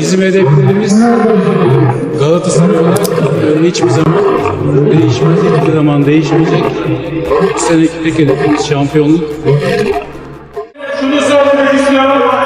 Bizim hedeflerimiz Galatasaray'a hiçbir zaman değişmez, hiçbir zaman değişmeyecek. Bu seneki tek hedefimiz şampiyonluk. Şunu söylemek istiyorum.